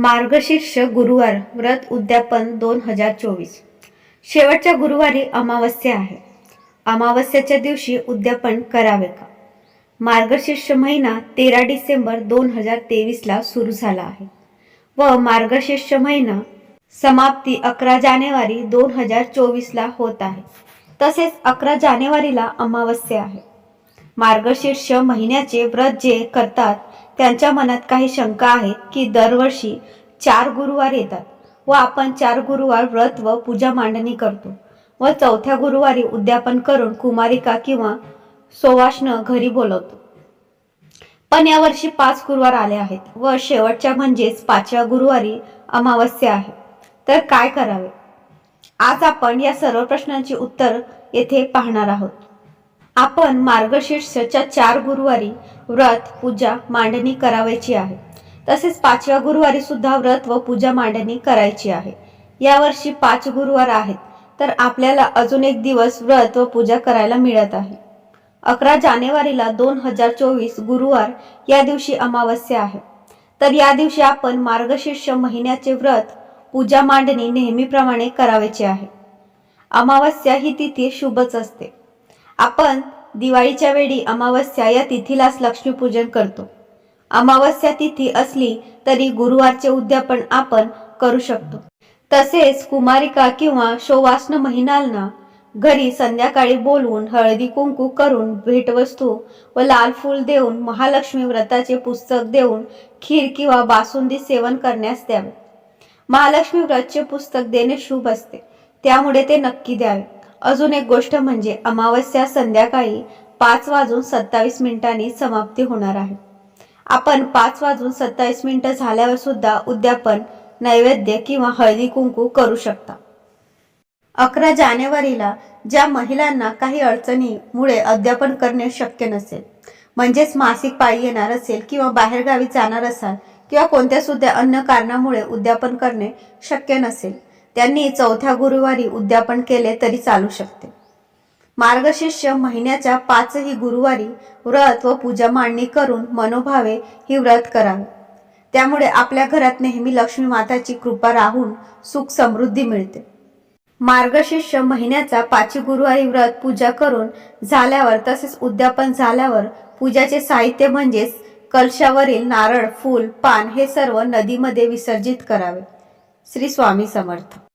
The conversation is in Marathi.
मार्गशीर्ष गुरुवार व्रत उद्यापन दोन हजार चोवीस. शेवटच्या गुरुवारी अमावस्या आहे. अमावस्याच्या दिवशी उद्यापन करावे का? मार्गशीर्ष महिना तेरा डिसेंबर दोन हजार तेवीसला सुरू झाला आहे. व मार्गशीर्ष महिना समाप्ती अकरा जानेवारी दोन हजार चोवीसला होत आहे. तसेच अकरा जानेवारीला अमावस्या आहे. मार्गशीर्ष महिन्याचे व्रत जे करतात त्यांच्या मनात काही शंका आहेत की दरवर्षी चार गुरुवार येतात व आपण चार गुरुवार व्रत व पूजा मांडणी करतो व चौथ्या गुरुवारी उद्यापन करून कुमारिका किंवा सोवाष्ण घरी बोलवतो. पण यावर्षी पाच गुरुवार आले आहेत व शेवटच्या म्हणजेच पाचव्या गुरुवारी अमावस्या आहे. तर काय करावे? आज आपण या सर्व प्रश्नांची उत्तर येथे पाहणार आहोत. आपण मार्गशीर्षच्या चार गुरुवारी व्रत पूजा मांडणी करावयाची आहे. तसेच पाचव्या गुरुवारी सुद्धा व्रत व पूजा मांडणी करायची आहे. यावर्षी पाच गुरुवार आहेत तर आपल्याला अजून एक दिवस व्रत व पूजा करायला मिळत आहे. अकरा जानेवारीला दोन हजार चोवीस गुरुवार या दिवशी अमावस्या आहे. तर या दिवशी आपण मार्गशीर्ष महिन्याचे व्रत पूजा मांडणी नेहमीप्रमाणे करावायची आहे. अमावस्या ही तिथी शुभच असते. आपण दिवाळीच्या वेळी अमावस्या या तिथीलाच लक्ष्मीपूजन करतो. अमावस्या तिथी असली तरी गुरुवारचे उद्यापन आपण करू शकतो. तसेच कुमारिका किंवा शोवासन महिनालना घरी संध्याकाळी बोलवून हळदी कुंकू करून भेटवस्तू व लाल फूल देऊन महालक्ष्मी व्रताचे पुस्तक देऊन खीर किंवा बासुंदी सेवन करण्यास द्यावे. महालक्ष्मी व्रतचे पुस्तक देणे शुभ असते. त्यामुळे ते नक्की द्यावे. अजून एक गोष्ट म्हणजे अमावस्या संध्याकाळी पाच वाजून सत्तावीस मिनिटांनी समाप्ती होणार आहे. आपण पाच वाजून सत्तावीस मिनिटं झाल्यावर सुद्धा उद्यापन नैवेद्य किंवा हळदी कुंकू करू शकता. अकरा जानेवारीला ज्या महिलांना काही अडचणीमुळे अद्यापन करणे शक्य नसेल म्हणजेच मासिक पाळी येणार असेल किंवा बाहेरगावी जाणार असाल किंवा कोणत्या सुद्धा अन्य कारणामुळे उद्यापन करणे शक्य नसेल त्यांनी चौथ्या गुरुवारी उद्यापन केले तरी चालू शकते. मार्गशीर्ष महिन्याच्या पाचही गुरुवारी व्रत व पूजा मांडणी करून मनोभावे ही व्रत करावे. त्यामुळे आपल्या घरात नेहमी लक्ष्मी माताची कृपा राहून सुख समृद्धी मिळते. मार्गशीर्ष महिन्याचा पाचवी गुरुवारी व्रत पूजा करून झाल्यावर तसेच उद्यापन झाल्यावर पूजाचे साहित्य म्हणजेच कलशावरील नारळ फूल पान हे सर्व नदीमध्ये विसर्जित करावे. श्री स्वामी समर्थ.